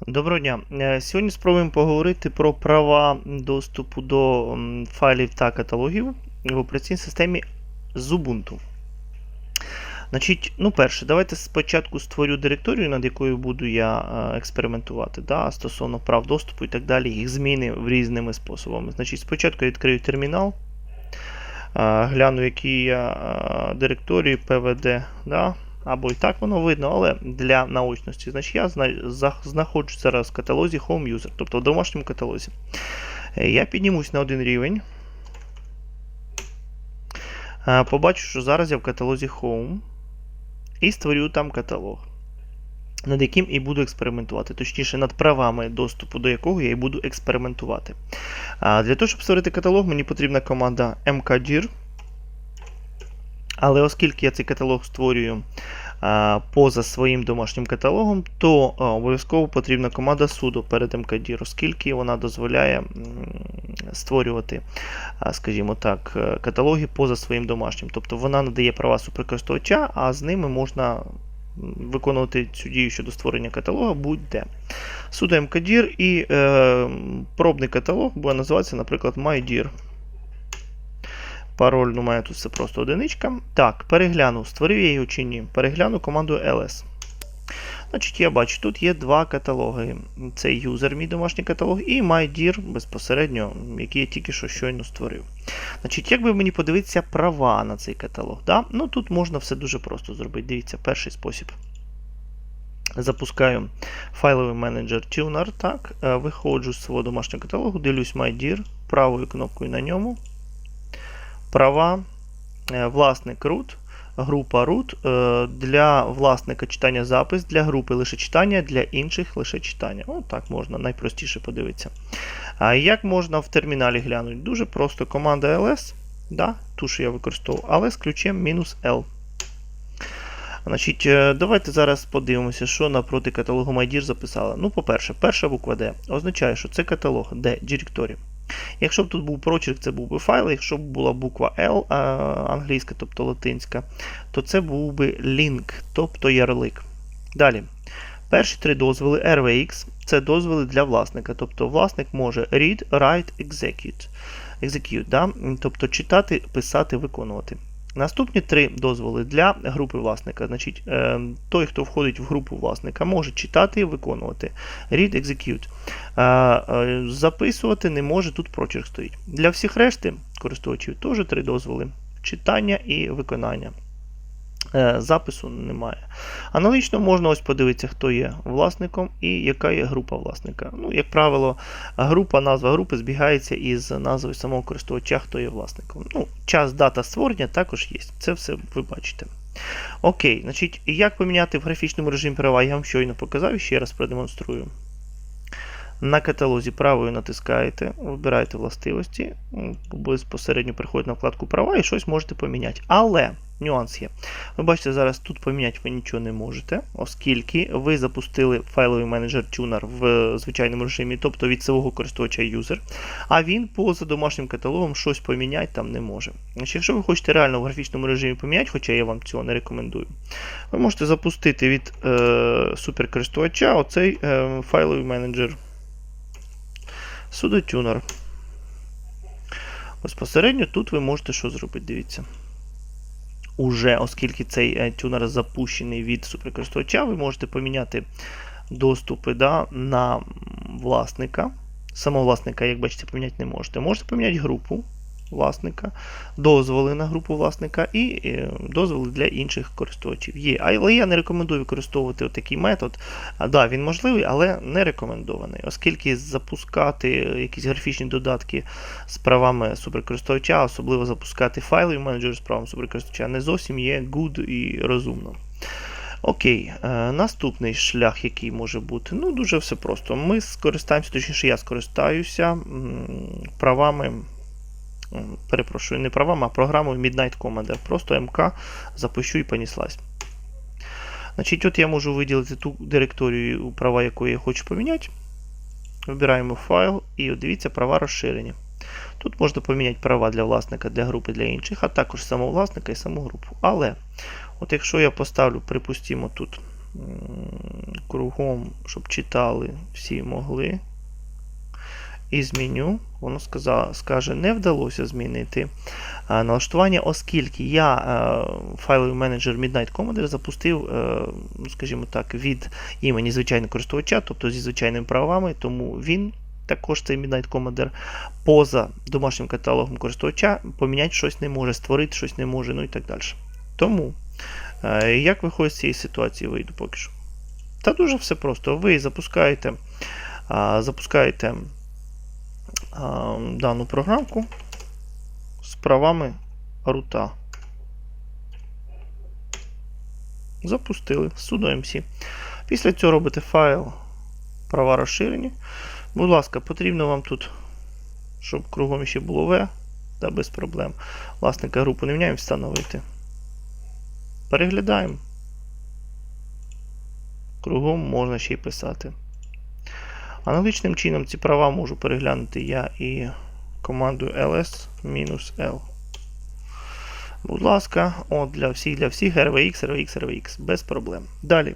Доброго дня. Е, Сьогодні спробуємо поговорити про права доступу до файлів та каталогів в операційній системі з Ubuntu. Значить, ну перше, давайте спочатку створю директорію, над якою буду я е, експериментувати, да, стосовно прав доступу і так далі, їх зміни різними способами. Значить, спочатку я відкрию термінал, е, гляну, які я директорії PVD, да, або і так воно видно, але для наочності. Значить, я зна- за- знаходжусь зараз в каталозі Home User, тобто в домашньому каталозі. Е, Я піднімусь на один рівень. Е, Побачу, що зараз я в каталозі Home. І створю там каталог, над яким і буду експериментувати. Точніше, над правами доступу до якого я і буду експериментувати. Для того, щоб створити каталог, мені потрібна команда mkdir. Але оскільки я цей каталог створюю поза своїм домашнім каталогом, то обов'язково потрібна команда sudo перед mkdir, оскільки вона дозволяє створювати, скажімо так, е, каталоги поза своїм домашнім. Тобто вона надає права суперкористувача, а з ними можна виконувати цю дію щодо створення каталога будь-де. sudo mkdir і е, пробний каталог буде називатися, наприклад, mydir. Пароль ну, мене тут все просто одиничка. Так, перегляну, створив я його чи ні. Перегляну команду ls. Значить, я бачу, тут є два каталоги. Це юзер, мій домашній каталог, і MyDear безпосередньо, який я тільки що щойно створив. Значить, як би мені подивитися права на цей каталог? Да? Ну, Тут можна все дуже просто зробити. Дивіться, перший спосіб. Запускаю файловий менеджер Tuner. Так, е, виходжу з свого домашнього каталогу, дивлюсь MyDear, правою кнопкою на ньому права, е, власник root, група root, е, для власника читання запис, для групи лише читання, для інших лише читання. О, так можна найпростіше подивитися. А як можна в терміналі глянути? Дуже просто команда ls, да, ту, що я використовував, але з ключем L. Значить, е, Давайте зараз подивимося, що напроти каталогу MyDear записали. Ну, по-перше, перша буква D означає, що це каталог D, Directory. Якщо б тут був прочерк, це був би файл, якщо б була буква L англійська, тобто латинська, то це був би link, тобто ярлик. Далі. Перші три дозволи RVX це дозволи для власника. Тобто власник може read, write, execute. execute да? Тобто читати, писати, виконувати. Наступні три дозволи для групи власника. Значить, е, той, хто входить в групу власника, може читати і виконувати. Read, execute. Е, е, записувати не може, тут прочерк стоїть. Для всіх решти користувачів теж три дозволи: читання і виконання. Е, Запису немає. Аналогічно можна ось подивитися, хто є власником і яка є група власника. Ну, Як правило, група, назва групи збігається із назвою самого користувача, хто є власником. Ну, Час, дата створення також є. Це все ви бачите. Окей, значить, як поміняти в графічному режимі права, я вам щойно показав і ще раз продемонструю. На каталозі правою натискаєте, вибираєте властивості, безпосередньо приходите на вкладку права і щось можете поміняти. Але нюанс є. Ви бачите, зараз тут поміняти ви нічого не можете, оскільки ви запустили файловий менеджер Tuner в звичайному режимі, тобто від свого користувача юзер, а він поза домашнім каталогом щось поміняти там не може. Значить, Якщо ви хочете реально в графічному режимі поміняти, хоча я вам цього не рекомендую, ви можете запустити від е, суперкористувача оцей е, файловий менеджер tuner. Безпосередньо тут ви можете що зробити, дивіться. Уже, оскільки цей е, тюнер запущений від суперкористувача, ви можете поміняти доступи да, на власника. Самого власника, як бачите, поміняти не можете. Можете поміняти групу власника, дозволи на групу власника і е, дозволи для інших користувачів. Є. Але я не рекомендую використовувати такий метод. А, да, він можливий, але не рекомендований, оскільки запускати якісь графічні додатки з правами суперкористувача, особливо запускати файли в менеджер з правом суперкористувача, не зовсім є good і розумно. Окей, е, наступний шлях, який може бути. Ну, дуже все просто. Ми скористаємося, точніше, я скористаюся м, правами. Перепрошую, не правами, а програмою Midnight Commander. Просто МК запущу і поніслась. Значить, Тут я можу виділити ту директорію, права якої я хочу поміняти. Вибираємо файл і дивіться права розширені. Тут можна поміняти права для власника, для групи, для інших, а також самого власника і саму групу. Але, от якщо я поставлю, припустимо, тут кругом, щоб читали всі могли. І зміню. Воно скаже, не вдалося змінити налаштування, оскільки я е, файловий менеджер Midnight Commander запустив, е, ну, скажімо так, від імені звичайного користувача, тобто зі звичайними правами, тому він. Також цей Midnight Commander поза домашнім каталогом користувача поміняти щось не може, створити щось не може, ну і так далі. Тому, е, як виходить з цієї ситуації, вийду поки що. Та дуже все просто. Ви запускаєте, запускаєте дану програмку з правами рута. Запустили sudo MC. Після цього робите файл права розширені. Будь ласка, потрібно вам тут, щоб кругом ще було V, та без проблем. Власника групи не міняємо, встановити. Переглядаємо. Кругом можна ще й писати. Аналогічним чином ці права можу переглянути я і командою ls-l. Будь ласка, от для всіх для всіх RVX, RVX, RVX, без проблем. Далі.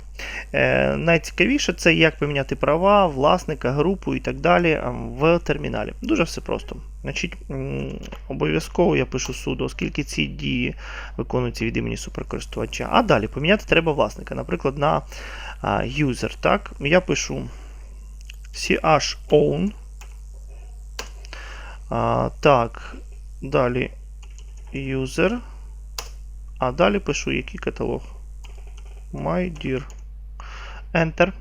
Е, найцікавіше це як поміняти права, власника, групу і так далі е, в терміналі. Дуже все просто. Значить, Обов'язково я пишу суду, оскільки ці дії виконуються від імені суперкористувача. А далі поміняти треба власника. Наприклад, на user. Так, я пишу chown. А, так, далі user. А далі пишу який каталог. My dear. Enter.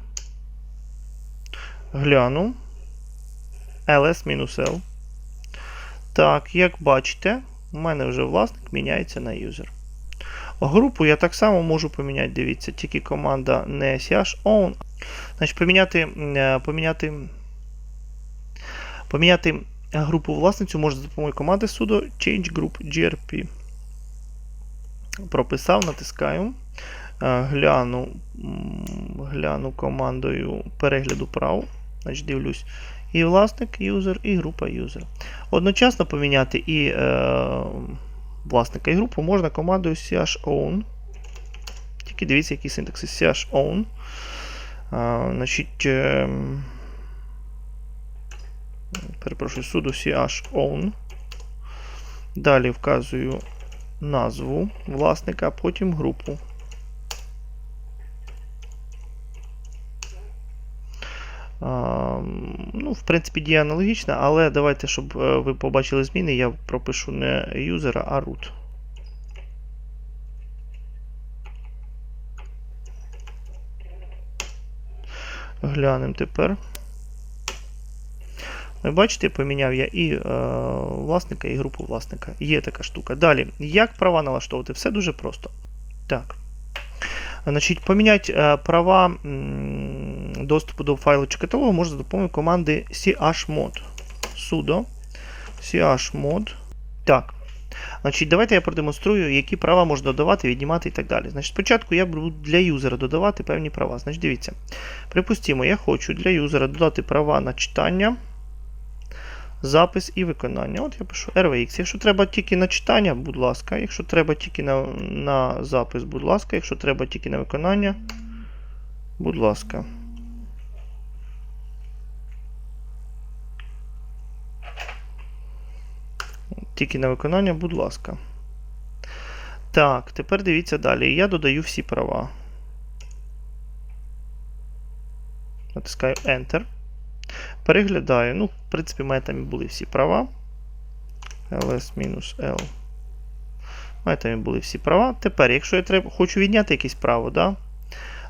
Гляну. ls-l. Так, як бачите, у мене вже власник міняється на user. Групу я так само можу поміняти, дивіться, тільки команда не own. Значить, поміняти, е, поміняти, поміняти групу власницю можна за допомогою команди sudo change group grp. Прописав, натискаю. Е, Гляну, гляну командою перегляду прав. Значить, дивлюсь. І власник юзер, і група юзер. Одночасно поміняти і е, власника і групу можна командою chown. Тільки дивіться, який синтаксис chown. Значить, е, перепрошую, CH-Own. Далі вказую назву власника, потім групу. Ну, В принципі, дія аналогічна, але давайте, щоб е, ви побачили зміни, я пропишу не юзера, а root. Глянемо тепер. Ви бачите, поміняв я і е, власника, і групу власника. Є така штука. Далі, як права налаштовувати? Все дуже просто. Так. Значить, Поміняти е, права м, доступу до файлу чи каталогу можна за допомогою команди chmod. sudo chmod. Так. Значить, Давайте я продемонструю, які права можна додавати, віднімати і так далі. Значить, Спочатку я буду для юзера додавати певні права. Значить, Дивіться. Припустимо, я хочу для юзера додати права на читання, запис і виконання. От я пишу RVX. Якщо треба тільки на читання, будь ласка. Якщо треба тільки на, на запис, будь ласка. Якщо треба тільки на виконання, будь ласка. Тільки на виконання, будь ласка. Так, тепер дивіться далі. Я додаю всі права. Натискаю Enter. Переглядаю. Ну, в принципі, в мене там і були всі права. ls-l. У мене там і були всі права. Тепер, якщо я треба, хочу відняти якесь право, да,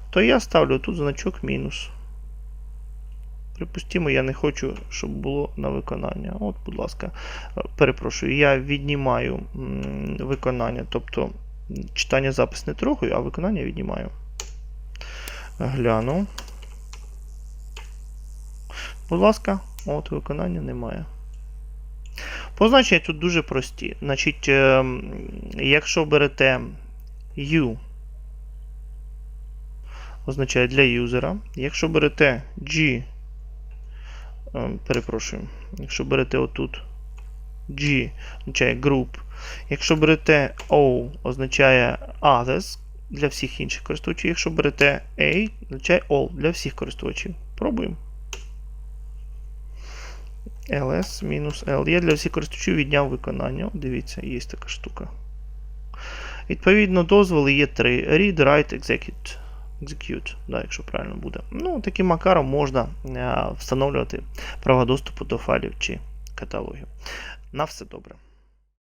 то я ставлю тут значок мінус. Припустимо, я не хочу, щоб було на виконання. От, будь ласка, перепрошую, я віднімаю виконання. Тобто читання запис не трогаю, а виконання віднімаю. Гляну. Будь ласка, от виконання немає. Позначення тут дуже прості. Значить, е, якщо берете U, означає для юзера. Якщо берете G, е, перепрошую, якщо берете отут G, означає group. Якщо берете O, означає others, для всіх інших користувачів. Якщо берете A, означає all для всіх користувачів. Пробуємо. ls-l. Я для всіх користувачів відняв виконання. Дивіться, є така штука. Відповідно, дозволи є три: read, write, execute. Execute, да, якщо правильно буде. Ну, таким макаром можна е, встановлювати права доступу до файлів чи каталогів. На все добре.